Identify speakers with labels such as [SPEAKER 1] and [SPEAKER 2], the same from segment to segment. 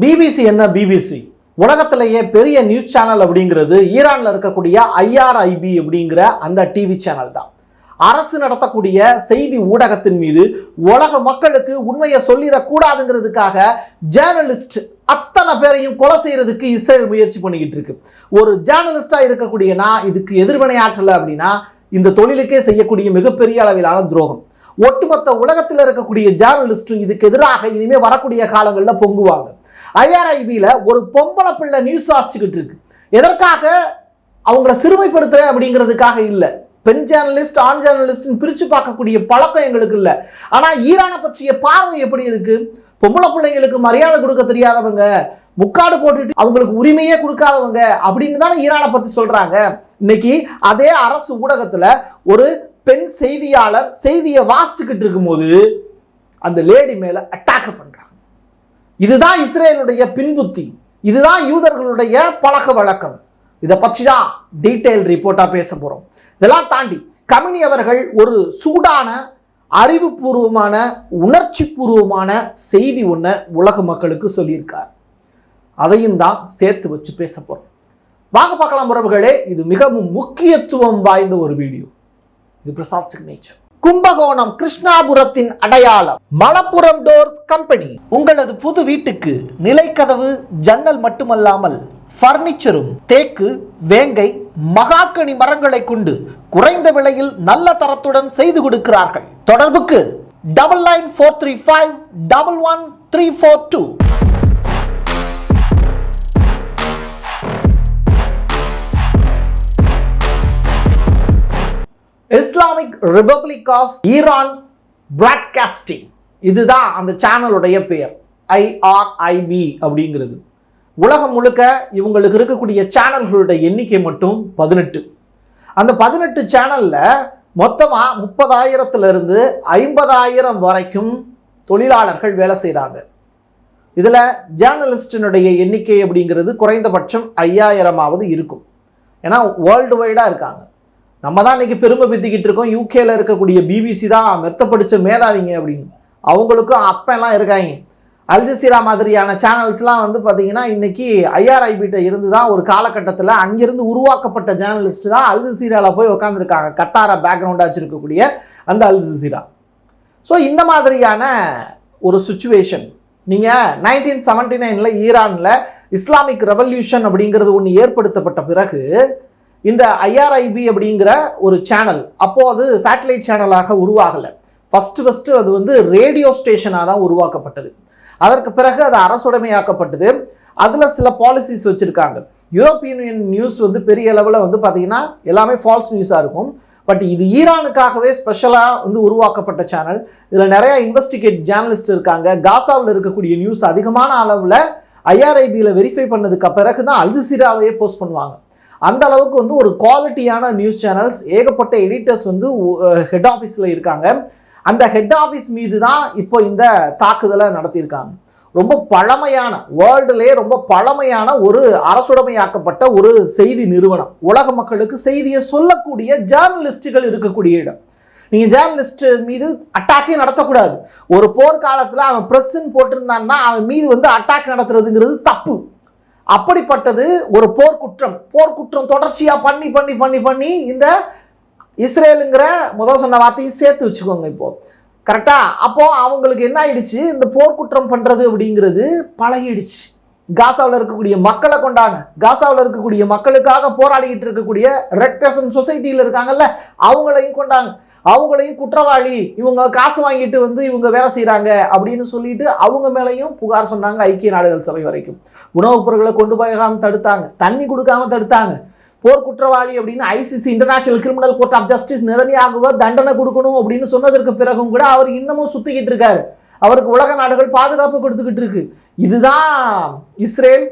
[SPEAKER 1] BBC என்ன BBC உலகத்திலேயே பெரிய நியூஸ் சேனல் அப்படிங்கிறது ஈரானில் இருக்கக்கூடிய ஐஆர்ஐபி அப்படிங்கிற அந்த டிவி சேனல் தான். அரசு நடத்தக்கூடிய செய்தி ஊடகத்தின் மீது உலக மக்களுக்கு உண்மையை சொல்லிடக்கூடாதுங்கிறதுக்காக ஜேர்னலிஸ்ட் அத்தனை பேரையும் கொலை செய்யறதுக்கு இஸ்ரேல் முயற்சி பண்ணிக்கிட்டு இருக்கு. ஒரு ஜேர்னலிஸ்டாக இருக்கக்கூடிய நான் இதுக்கு எதிர்வினை அப்படின்னா இந்த தொழிலுக்கே செய்யக்கூடிய மிகப்பெரிய அளவிலான துரோகம். ஒட்டுமொத்த உலகத்தில் இருக்கக்கூடிய ஜேர்னலிஸ்டும் இதுக்கு எதிராக இனிமேல் வரக்கூடிய காலங்களில் பொங்குவாங்க. ஐஆர்ஐபியில் ஒரு பொம்பளை பிள்ளை நியூஸ் வாசிச்சுக்கிட்டு இருக்கு. எதற்காக? அவங்கள சிறுமைப்படுத்துகிறேன் அப்படிங்கிறதுக்காக இல்லை. பெண் ஜேர்னலிஸ்ட் ஆண் ஜேர்னலிஸ்ட்னு பிரித்து பார்க்கக்கூடிய பழக்கம் எங்களுக்கு இல்லை. ஆனால் ஈரானை பற்றிய பார்வை எப்படி இருக்கு? பொம்பளை பிள்ளைங்களுக்கு மரியாதை கொடுக்க தெரியாதவங்க முக்காடு போட்டுட்டு அவங்களுக்கு உரிமையே கொடுக்காதவங்க அப்படின்னு தானே ஈரானை பற்றி சொல்கிறாங்க இன்னைக்கு அதே அரசு ஊடகத்தில் ஒரு பெண் செய்தியாளர் செய்தியை வாசிச்சுக்கிட்டு இருக்கும்போது அந்த லேடி மேலே அட்டாக் பண்றாங்க இதுதான் இஸ்ரேலுடைய பின்புத்தி. இதுதான் யூதர்களுடைய பழக்க வழக்கம். இதை பற்றி தான் டீட்டெயில் ரிப்போர்ட்டாக பேச போகிறோம் இதெல்லாம் தாண்டி கமினி அவர்கள் ஒரு சூடான அறிவுபூர்வமான உணர்ச்சி பூர்வமான செய்தி ஒன்று உலக மக்களுக்கு சொல்லியிருக்கார். அதையும் தான் சேர்த்து வச்சு பேச போகிறோம் வாங்க பார்க்கலாம் உறவுகளே இது மிகவும் முக்கியத்துவம் வாய்ந்த ஒரு வீடியோ. இது பிரசாத் சிக்னேச்சர். கும்பகோணம் கிருஷ்ணாபுரத்தின் அடையாளம். Malappuram doors company. உங்களது புது வீட்டுக்கு நிலைக்கதவு ஜன்னல் மட்டுமல்லாமல் பர்னிச்சரும் தேக்கு வேங்கை மகாக்கனி மரங்களை கொண்டு குறைந்த விலையில் நல்ல தரத்துடன் செய்து கொடுக்கிறார்கள். தொடர்புக்கு double nine four three five double one three four two Islamic Republic of Iran Broadcasting இதுதான் அந்த சேனலுடைய பெயர். ஐஆர்ஐபி அப்படிங்கிறது. உலகம் முழுக்க இவங்களுக்கு இருக்கக்கூடிய சேனல்களுடைய எண்ணிக்கை மட்டும் பதினெட்டு. அந்த பதினெட்டு சேனலில் மொத்தமாக முப்பதாயிரத்துலேருந்து ஐம்பதாயிரம் வரைக்கும் தொழிலாளர்கள் வேலை செய்கிறாங்க இதில் ஜேர்னலிஸ்டினுடைய எண்ணிக்கை அப்படிங்கிறது குறைந்தபட்சம் ஐயாயிரமாவது இருக்கும். ஏன்னா வேர்ல்டு வைடாக இருக்காங்க. நம்ம தான் இன்னைக்கு பெருமை பித்திக்கிட்டு இருக்கோம். யூகேல இருக்கக்கூடிய பிபிசி தான் மெத்த படித்த மேதாவிங்க அப்படின்னு. அவங்களுக்கும் அப்பெல்லாம் இருக்காங்க. அல்ஜசீரா மாதிரியான சேனல்ஸ்லாம் வந்து பார்த்தீங்கன்னா இன்றைக்கி ஐஆர்ஐபிட்ட இருந்து தான் ஒரு காலகட்டத்தில் அங்கேருந்து உருவாக்கப்பட்ட ஜேர்னலிஸ்ட் தான் அல்ஜசீராவில் போய் உட்காந்துருக்காங்க கத்தாரா பேக்ரவுண்டாக வச்சுருக்கக்கூடிய அந்த அல்ஜசீரா ஸோ இந்த மாதிரியான ஒரு சுச்சுவேஷன் நீங்கள் நைன்டீன் செவன்டி நைனில் ஈரானில் இஸ்லாமிக் ரெவல்யூஷன் அப்படிங்கிறது ஒன்று ஏற்படுத்தப்பட்ட பிறகு இந்த ஐஆர்ஐபி அப்படிங்கிற ஒரு சேனல் அப்போது அது சேட்டலைட் சேனலாக உருவாகலை. ஃபஸ்ட்டு ஃபஸ்ட்டு அது வந்து ரேடியோ ஸ்டேஷனாக தான் உருவாக்கப்பட்டது. அதற்கு பிறகு அது அரசுடைமையாக்கப்பட்டது. அதில் சில பாலிசிஸ் வச்சுருக்காங்க. யூரோப்பியன் யூனியன் நியூஸ் வந்து பெரிய அளவில் வந்து பார்த்திங்கன்னா எல்லாமே ஃபால்ஸ் நியூஸாக இருக்கும். பட் இது ஈரானுக்காகவே ஸ்பெஷலாக வந்து உருவாக்கப்பட்ட சேனல் இதில் நிறையா இன்வெஸ்டிகேட் ஜேர்னலிஸ்ட் இருக்காங்க. காசாவில் இருக்கக்கூடிய நியூஸ் அதிகமான அளவில் ஐஆர்ஐபியில் வெரிஃபை பண்ணதுக்கு பிறகு தான் அல்ஜசீராவையே போஸ்ட் பண்ணுவாங்க. அந்த அளவுக்கு வந்து ஒரு குவாலிட்டியான நியூஸ் சேனல்ஸ் ஏகப்பட்ட எடிட்டர்ஸ் வந்து ஹெட் ஆஃபீஸில் இருக்காங்க. அந்த ஹெட் ஆஃபீஸ் மீது தான் இப்போ இந்த தாக்குதலை நடத்தியிருக்காங்க. ரொம்ப பழமையான வேர்ல்டுலேயே ரொம்ப பழமையான ஒரு அரசுடைமையாக்கப்பட்ட ஒரு செய்தி நிறுவனம். உலக மக்களுக்கு செய்தியை சொல்லக்கூடிய ஜேர்னலிஸ்ட்டுகள் இருக்கக்கூடிய இடம். நீங்கள் ஜேர்னலிஸ்ட் மீது அட்டாக்கே நடத்தக்கூடாது. ஒரு போர்க்காலத்தில் அவன் ப்ரெஸ்ஸுன்னு போட்டிருந்தான்னா அவன் மீது வந்து அட்டாக் நடத்துறதுங்கிறது தப்பு. அப்படிப்பட்டது ஒரு போர்க்குற்றம் போர்க்குற்றம் தொடர்ச்சியாக பண்ணி பண்ணி பண்ணி பண்ணி இந்த இஸ்ரேலுங்கிற முதல் சொன்ன வார்த்தையும் சேர்த்து வச்சுக்கோங்க இப்போது கரெக்டாக அப்போது அவங்களுக்கு என்ன ஆயிடுச்சு? இந்த போர்க்குற்றம் பண்ணுறது அப்படிங்கிறது பழகிடுச்சு. காசாவில் இருக்கக்கூடிய மக்களை கொண்டாங்க. காசாவில் இருக்கக்கூடிய மக்களுக்காக போராடிக்கிட்டு இருக்கக்கூடிய ரெட் கிரசன் சொசைட்டியில் இருக்காங்கல்ல அவங்களையும் கொண்டாங்க. அவங்களையும் குற்றவாளி இவங்க காசு வாங்கிட்டு வந்து இவங்க வேலை செய்கிறாங்க அப்படின்னு சொல்லிட்டு அவங்க மேலேயும் புகார் சொன்னாங்க ஐக்கிய நாடுகள் சபை வரைக்கும். உணவுப் பொருட்களை கொண்டு போகாமல் தடுத்தாங்க. தண்ணி கொடுக்காம தடுத்தாங்க. போர் குற்றவாளி அப்படின்னு ICC International Criminal Court of Justice நிரணியாகுவ தண்டனை கொடுக்கணும் அப்படின்னு சொன்னதற்கு பிறகும் கூட அவர் இன்னமும் சுத்திக்கிட்டு இருக்காரு. அவருக்கு உலக நாடுகள் பாதுகாப்பு கொடுத்துக்கிட்டு இருக்கு. இதுதான் இஸ்ரேல்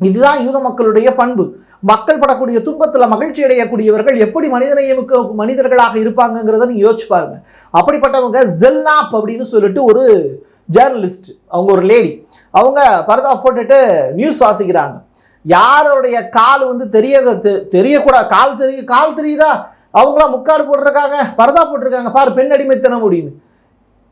[SPEAKER 1] இதுதான் யூத மக்களுடைய பண்பு. மக்கள் படக்கூடிய துன்பத்தில் மகிழ்ச்சி அடையக்கூடியவர்கள் எப்படி மனிதநேயமுக்கு மனிதர்களாக இருப்பாங்கங்கிறத நீங்கள் யோசிச்சு பாருங்க. அப்படிப்பட்டவங்க ஜெல்லாப் அப்படின்னு சொல்லிட்டு ஒரு ஜேர்னலிஸ்ட் அவங்க ஒரு லேடி அவங்க பரதா போட்டுட்டு நியூஸ் வாசிக்கிறாங்க. யாருடைய கால் வந்து தெரிய தெ- தெரியக்கூடாது கால் தெரிய கால் தெரியுதா? அவங்களாம் முக்காடு போட்டிருக்காங்க பரதா போட்டிருக்காங்க பாரு பெண் அடிமைத்தனம் அப்படின்னு.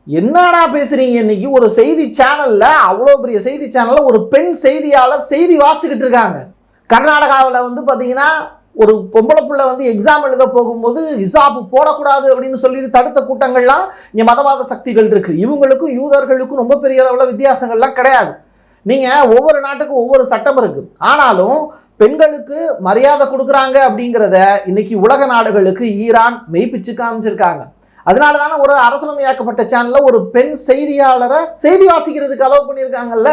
[SPEAKER 1] என்னடா பேசுறீங்க இன்னைக்கு? ஒரு செய்தி சேனல்ல அவ்வளோ பெரிய செய்தி சேனல்ல ஒரு பெண் செய்தியாளர் செய்தி வாசிக்கிட்டு இருக்காங்க. கர்நாடகாவில் வந்து பார்த்தீங்கன்னா ஒரு பொம்பளை பிள்ளை வந்து எக்ஸாம் எழுத போகும்போது ஹிசாப் போடக்கூடாது அப்படின்னு சொல்லிட்டு தடுத்த கூட்டங்கள்லாம் இங்கே மதவாத சக்திகள் இருக்குது இவங்களுக்கும் யூதர்களுக்கும் ரொம்ப பெரிய அளவில் வித்தியாசங்கள்லாம் கிடையாது. நீங்கள் ஒவ்வொரு நாட்டுக்கும் ஒவ்வொரு சட்டம் இருக்குது ஆனாலும் பெண்களுக்கு மரியாதை கொடுக்குறாங்க அப்படிங்கிறத இன்னைக்கு உலக நாடுகளுக்கு ஈரான் மெய்ப்பிச்சு காமிச்சிருக்காங்க. அதனால தானே ஒரு அரசியலமையாக்கப்பட்ட சேனலில் ஒரு பெண் செய்தியாளரை செய்தி வாசிக்கிறதுக்கு அலோவ் பண்ணியிருக்காங்கல்ல?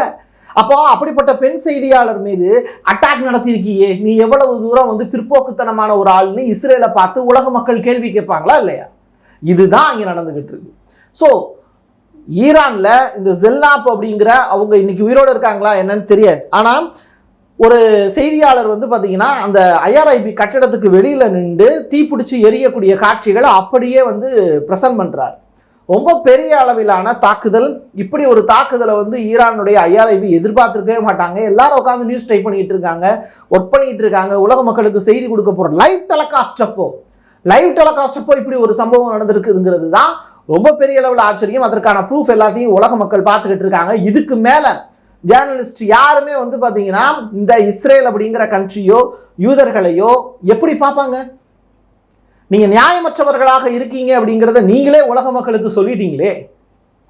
[SPEAKER 1] அப்போ அப்படிப்பட்ட பெண் செய்தியாளர் மீது அட்டாக் நடத்தியிருக்கியே. நீ எவ்வளவு தூரம் வந்து பிற்போக்குத்தனமான ஒரு ஆள்னு இஸ்ரேலை பார்த்து உலக மக்கள் கேள்வி கேட்பாங்களா இல்லையா? இதுதான் இங்கே நடந்துகிட்டு இருக்கு. ஸோ ஈரானில் இந்த ஜெல்லாப் அப்படிங்கிற அவங்க இன்னைக்கு உயிரோடு இருக்காங்களா என்னன்னு தெரியாது. ஆனால் ஒரு செய்தியாளர் வந்து பார்த்தீங்கன்னா அந்த ஐஆர்ஐபி கட்டிடத்துக்கு வெளியில் நின்று தீப்பிடிச்சு எரியக்கூடிய காட்சிகளை அப்படியே வந்து ப்ரெசன்ட் பண்ணுறார் ரொம்ப பெரிய அளவிலான தாக்குதல். இப்படி ஒரு தாக்குதலை வந்து ஈரானுடைய ஐஆர்ஐபி எதிர்பார்த்துருக்கவே மாட்டாங்க. எல்லாரும் உட்காந்து நியூஸ் டைப் பண்ணிட்டு இருக்காங்க. ஒர்க் பண்ணிட்டு இருக்காங்க. உலக மக்களுக்கு செய்தி கொடுக்க போகிற லைவ் டெலகாஸ்ட் அப்போ. லைவ் டெலகாஸ்ட் அப்போ இப்படி ஒரு சம்பவம் நடந்திருக்குதுங்கிறது தான் ரொம்ப பெரிய அளவில் ஆச்சரியம். அதற்கான ப்ரூஃப் எல்லாத்தையும் உலக மக்கள் பார்த்துக்கிட்டு இருக்காங்க. இதுக்கு மேலே ஜேர்னலிஸ்ட் யாருமே வந்து பார்த்தீங்கன்னா இந்த இஸ்ரேல் அப்படிங்கிற கண்ட்ரியோ யூதர்களையோ எப்படி பார்ப்பாங்க? நீங்கள் நியாயமற்றவர்களாக இருக்கீங்க அப்படிங்கிறத நீங்களே உலக மக்களுக்கு சொல்லிட்டீங்களே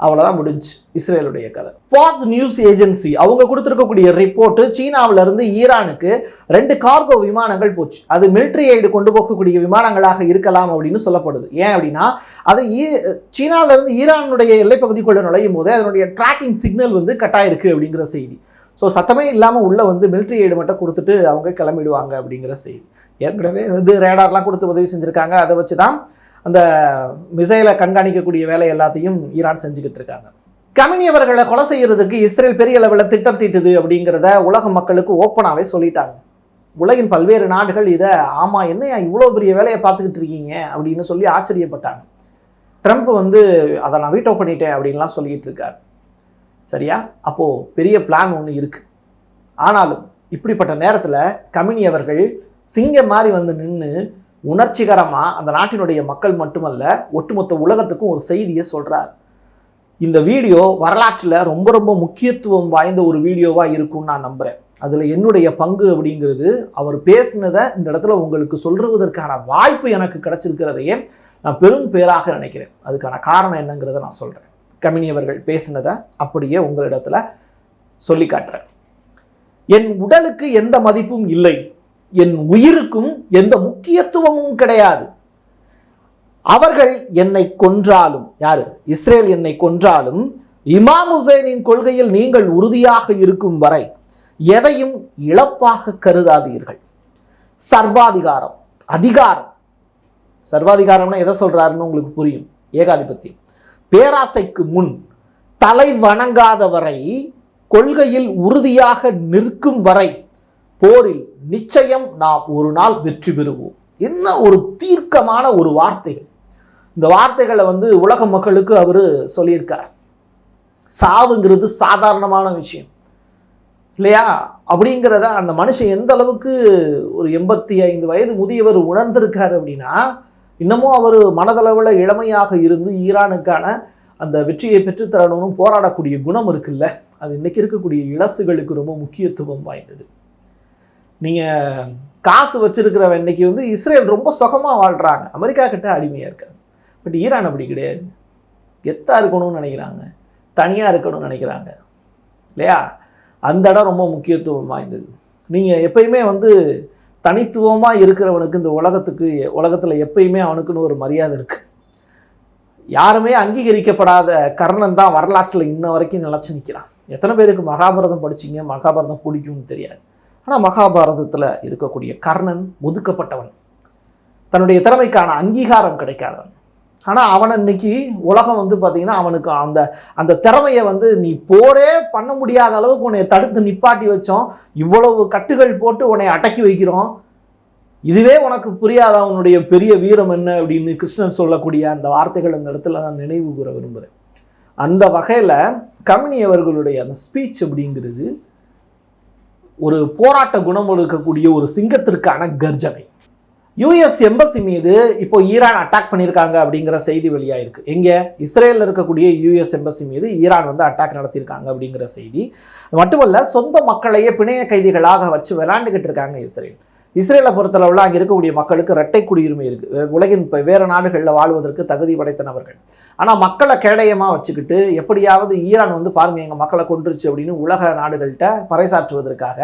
[SPEAKER 1] அவ்வளோதான் முடிஞ்சு. இஸ்ரேலுடைய கதை. ஃபாக்ஸ் நியூஸ் ஏஜென்சி அவங்க கொடுத்துருக்கக்கூடிய ரிப்போர்ட்டு சீனாவுலேருந்து ஈரானுக்கு ரெண்டு கார்கோ விமானங்கள் போச்சு. அது மிலிட்ரி எய்டு கொண்டு போகக்கூடிய விமானங்களாக இருக்கலாம் அப்படின்னு சொல்லப்படுது. ஏன் அப்படின்னா அது ஈ- சீனாவுலேருந்து ஈரானுடைய எல்லைப்பகுதிக்குள்ளே நுழையும் போது அதனுடைய ட்ராக்கிங் சிக்னல் வந்து கட்டாயிருக்கு அப்படிங்கிற செய்தி. ஸோ சத்தமே இல்லாமல் உள்ளே வந்து மிலிட்ரி எய்டு மட்டும் கொடுத்துட்டு அவங்க கிளம்பிடுவாங்க அப்படிங்கிற செய்தி. ஏற்கனவே வந்து ரேடார்லாம் கொடுத்து உதவி செஞ்சுருக்காங்க. அதை வச்சு தான் அந்த மிசைலை கண்காணிக்கக்கூடிய வேலை எல்லாத்தையும் ஈரான் செஞ்சுக்கிட்டு இருக்காங்க. கமினியவர்களை கொலை செய்கிறதுக்கு இஸ்ரேல் பெரிய அளவில் திட்டம் தீட்டுது அப்படிங்கிறத உலக மக்களுக்கு ஓப்பனாகவே சொல்லிட்டாங்க. உலகின் பல்வேறு நாடுகள் இதை ஆமாம் என்ன இவ்வளோ பெரிய வேலையை பார்த்துக்கிட்டு இருக்கீங்க? அப்படின்னு சொல்லி ஆச்சரியப்பட்டாங்க. ட்ரம்ப் வந்து அதை நான் வீட்டோ பண்ணிட்டேன் அப்படின்லாம் சொல்லிட்டு இருக்காரு. சரியா? அப்போது பெரிய பிளான் ஒன்று இருக்குது ஆனாலும் இப்படிப்பட்ட நேரத்தில் கமினி அவர்கள் சிங்கம் மாதிரி வந்து நின்று உணர்ச்சிகரமாக அந்த நாட்டினுடைய மக்கள் மட்டுமல்ல ஒட்டுமொத்த உலகத்துக்கும் ஒரு செய்தியை சொல்கிறார் இந்த வீடியோ வரலாற்றில் ரொம்ப ரொம்ப முக்கியத்துவம் வாய்ந்த ஒரு வீடியோவாக இருக்கும்னு நான் நம்புகிறேன் அதில் என்னுடைய பங்கு அப்படிங்கிறது அவர் பேசினதை இந்த இடத்துல உங்களுக்கு சொல்றதற்கான வாய்ப்பு எனக்கு கிடச்சிருக்கிறதையே நான் பெரும் பேராக நினைக்கிறேன். அதுக்கான காரணம் என்னங்கிறத நான் சொல்கிறேன் கமினி அவர்கள் பேசினதை அப்படியே உங்களிடத்துல சொல்லி காட்டுறேன் என் உடலுக்கு எந்த மதிப்பும் இல்லை. என் உயிருக்கும் எந்த முக்கியத்துவமும் கிடையாது. அவர்கள் என்னை கொன்றாலும் யாரு? இஸ்ரேல் என்னை கொன்றாலும் இமாம் ஹுசைனின் கொள்கையில் நீங்கள் உறுதியாக இருக்கும் வரை எதையும் இழப்பாக கருதாதீர்கள். சர்வாதிகாரம் அதிகாரம். சர்வாதிகாரம்னா எதை சொல்றாருன்னு உங்களுக்கு புரியும். ஏகாதிபத்தியம். பேராசைக்கு முன் தலை வணங்காதவரை கொள்கையில் உறுதியாக நிற்கும் வரை போரில் நிச்சயம் நாம் ஒரு நாள் வெற்றி பெறுவோம். என்ன ஒரு தீர்க்கமான ஒரு வார்த்தைகள். இந்த வார்த்தைகளை வந்து உலக மக்களுக்கு அவர் சொல்லியிருக்கார். சாவுங்கிறது சாதாரணமான விஷயம். இல்லையா? அப்படிங்கிறத அந்த மனுஷன் எந்த அளவுக்கு ஒரு எண்பத்தி ஐந்து வயது முதியவர் உணர்ந்திருக்காரு அப்படின்னா இன்னமும் அவர் மனதளவில் இளமையாக இருந்து ஈரானுக்கான அந்த வெற்றியை பெற்றுத்தரணும்னு போராடக்கூடிய குணம் இருக்குல்ல அது இன்னைக்கு இருக்கக்கூடிய இலசுகளுக்கு ரொம்ப முக்கியத்துவம் வாய்ந்தது. நீங்கள் காசு வச்சுருக்கிறவன் இன்னைக்கு வந்து இஸ்ரேல் ரொம்ப சுகமாக வாழ்கிறாங்க அமெரிக்கா கிட்ட அடிமையாக இருக்காது பட் ஈரான் அப்படி கிடையாது. கெத்தா இருக்கணும்னு நினைக்கிறாங்க. தனியாக இருக்கணும்னு நினைக்கிறாங்க. இல்லையா? அந்த இடம் ரொம்ப முக்கியத்துவம் வாய்ந்தது. நீங்கள் எப்பயுமே வந்து தனித்துவமாக இருக்கிறவனுக்கு இந்த உலகத்துக்கு உலகத்தில் எப்பயுமே அவனுக்குன்னு ஒரு மரியாதை இருக்குது யாருமே அங்கீகரிக்கப்படாத கர்ணன் தான் வரலாற்றில் இன்ன வரைக்கும் நிலச்சி நிற்கிறான் எத்தனை பேருக்கு மகாபாரதம் படிச்சீங்க? மகாபாரதம் பிடிக்கும்னு தெரியாது. ஆனால் மகாபாரதத்தில் இருக்கக்கூடிய கர்ணன் ஒதுக்கப்பட்டவன் தன்னுடைய திறமைக்கான அங்கீகாரம் கிடைக்காதவன். ஆனால் அவனை இன்னைக்கு உலகம் வந்து பார்த்தீங்கன்னா அவனுக்கு அந்த அந்த திறமையை வந்து நீ போரே பண்ண முடியாத அளவுக்கு உன்னை தடுத்து நிப்பாட்டி வச்சோம். இவ்வளவு கட்டுகள் போட்டு உன்னை அடக்கி வைக்கிறோம். இதுவே உனக்கு புரியாத அவனுடைய பெரிய வீரம் என்ன அப்படின்னு கிருஷ்ணன் சொல்லக்கூடிய அந்த வார்த்தைகள் அந்த இடத்துல நான் நினைவு கூற விரும்புகிறேன் அந்த வகையில் கமினி அவர்களுடைய அந்த ஸ்பீச் அப்படிங்கிறது ஒரு போராட்ட குணம் இருக்கக்கூடிய ஒரு சிங்கத்திற்கான கர்ஜனை. யூஎஸ் எம்பசி மீது இப்போ ஈரான் அட்டாக் பண்ணியிருக்காங்க அப்படிங்கிற செய்தி வெளியாயிருக்கு. எங்கே? இஸ்ரேலில் இருக்கக்கூடிய யூஎஸ் எம்பசி மீது ஈரான் வந்து அட்டாக் நடத்தியிருக்காங்க அப்படிங்கிற செய்தி. மட்டுமல்ல சொந்த மக்களையே பிணைய கைதிகளாக வச்சு விளாண்டுக்கிட்டு இருக்காங்க இஸ்ரேல். இஸ்ரேலை பொறுத்தளவில் அங்கே இருக்கக்கூடிய மக்களுக்கு இரட்டை குடியுரிமை இருக்குது உலகின் இப்போ வேறு நாடுகளில் வாழ்வதற்கு தகுதி படைத்த நபர்கள் ஆனால் மக்களை கேடயமாக வச்சுக்கிட்டு எப்படியாவது ஈரான் வந்து பாருங்கள் எங்கள் மக்களை கொண்டுருச்சு அப்படின்னு உலக நாடுகள்கிட்ட பறைசாற்றுவதற்காக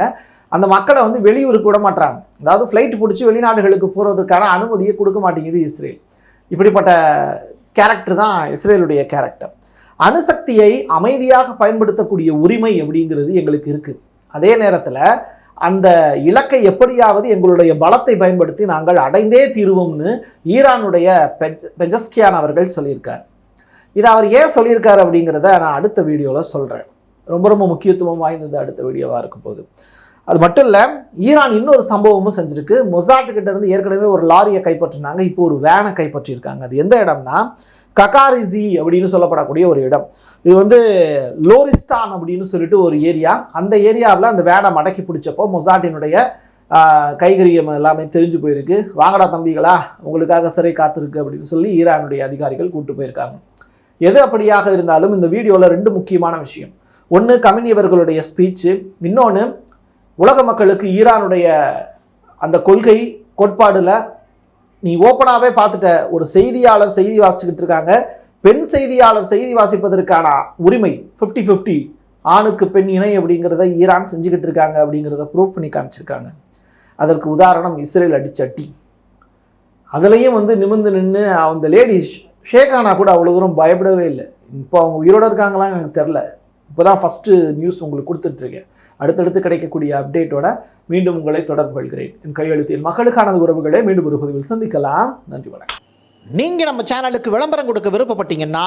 [SPEAKER 1] அந்த மக்களை வந்து வெளியூருக்கு விட மாட்டாங்க அதாவது ஃப்ளைட் பிடிச்சி வெளிநாடுகளுக்கு போகிறதுக்கான அனுமதியை கொடுக்க மாட்டேங்குது இஸ்ரேல். இப்படிப்பட்ட கேரக்டர் தான் இஸ்ரேலுடைய கேரக்டர் அணுசக்தியை அமைதியாக பயன்படுத்தக்கூடிய உரிமை அப்படிங்கிறது எங்களுக்கு இருக்குது அதே நேரத்தில் அந்த இலக்கை எப்படியாவது எங்களுடைய பலத்தை பயன்படுத்தி நாங்கள் அடைந்தே தீருவோம்னு ஈரானுடைய பெஜ் பெஜஸ்கியான் அவர்கள் சொல்லியிருக்கார். இதை அவர் ஏன் சொல்லியிருக்கார் அப்படிங்கிறத நான் அடுத்த வீடியோவில் சொல்கிறேன் ரொம்ப ரொம்ப முக்கியத்துவம் வாய்ந்தது அடுத்த வீடியோவாக இருக்கும் போது. அது மட்டும் இல்லை ஈரான் இன்னொரு சம்பவமும் செஞ்சுருக்கு. மொசாட்டுக்கிட்ட இருந்து ஏற்கனவே ஒரு லாரியை கைப்பற்றினாங்க. இப்போ ஒரு வேனை கைப்பற்றியிருக்காங்க. அது எந்த இடம்னா ககாரிசி அப்படின்னு சொல்லப்படக்கூடிய ஒரு இடம். இது வந்து லோரிஸ்டான் அப்படின்னு சொல்லிட்டு ஒரு ஏரியா. அந்த ஏரியாவில் அந்த வேனை மடக்கி பிடிச்சப்போ மொசாட்டினுடைய கைகரியம் எல்லாமே தெரிஞ்சு போயிருக்கு. வாங்கடா தம்பிகளா உங்களுக்காக சிறை காத்திருக்கு அப்படின்னு சொல்லி ஈரானுடைய அதிகாரிகள் கூப்பிட்டு போயிருக்காங்க. எது அப்படியாக இருந்தாலும் இந்த வீடியோவில் ரெண்டு முக்கியமான விஷயம். ஒன்று கமினியவர்களுடைய ஸ்பீச்சு இன்னொன்று உலக மக்களுக்கு ஈரானுடைய அந்த கொள்கை கோட்பாடில் நீ ஓப்பனாகவே பார்த்துட்ட ஒரு செய்தியாளர் செய்தி வாசிச்சுக்கிட்டு இருக்காங்க. பெண் செய்தியாளர் செய்தி வாசிப்பதற்கான உரிமை ஃபிஃப்டி ஃபிஃப்டி ஆணுக்கு பெண் இணை அப்படிங்கிறத ஈரான் செஞ்சுக்கிட்டு இருக்காங்க அப்படிங்கிறத ப்ரூவ் பண்ணி காமிச்சிருக்காங்க. அதற்கு உதாரணம் இஸ்ரேல் அடிச்சட்டி. அதுலேயும் வந்து நிமிர்ந்து நின்று அந்த லேடி ஷேகானா கூட அவ்வளோ தூரம் பயப்படவே இல்லை. இப்போ அவங்க உயிரோடு இருக்காங்களான்னு எனக்கு தெரில. இப்போ தான் ஃபஸ்ட்டு நியூஸ் உங்களுக்கு கொடுத்துட்ருக்கேன் அடுத்தடுத்து கிடைக்கக்கூடிய அப்டேட்டோட மீண்டும் உங்களை தொடர்பு கொள்கிறேன். என் கையெழுத்தின் மகளுக்கான உறவுகளை மீண்டும் ஒரு பதிவில் சந்திக்கலாம். நன்றி வணக்கம். நீங்கள் நம்ம சேனலுக்கு விளம்பரம் கொடுக்க விருப்பப்பட்டீங்கன்னா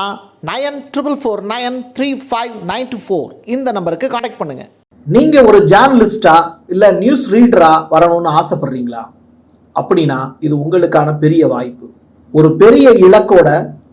[SPEAKER 1] nine triple four nine three five nine two four இந்த நம்பருக்கு காண்டாக்ட் பண்ணுங்கள் நீங்கள் ஒரு ஜேர்னலிஸ்டா இல்லை நியூஸ் ரீடரா வரணும்னு ஆசைப்படுறீங்களா? அப்படின்னா இது உங்களுக்கான பெரிய வாய்ப்பு. ஒரு பெரிய இலக்கோட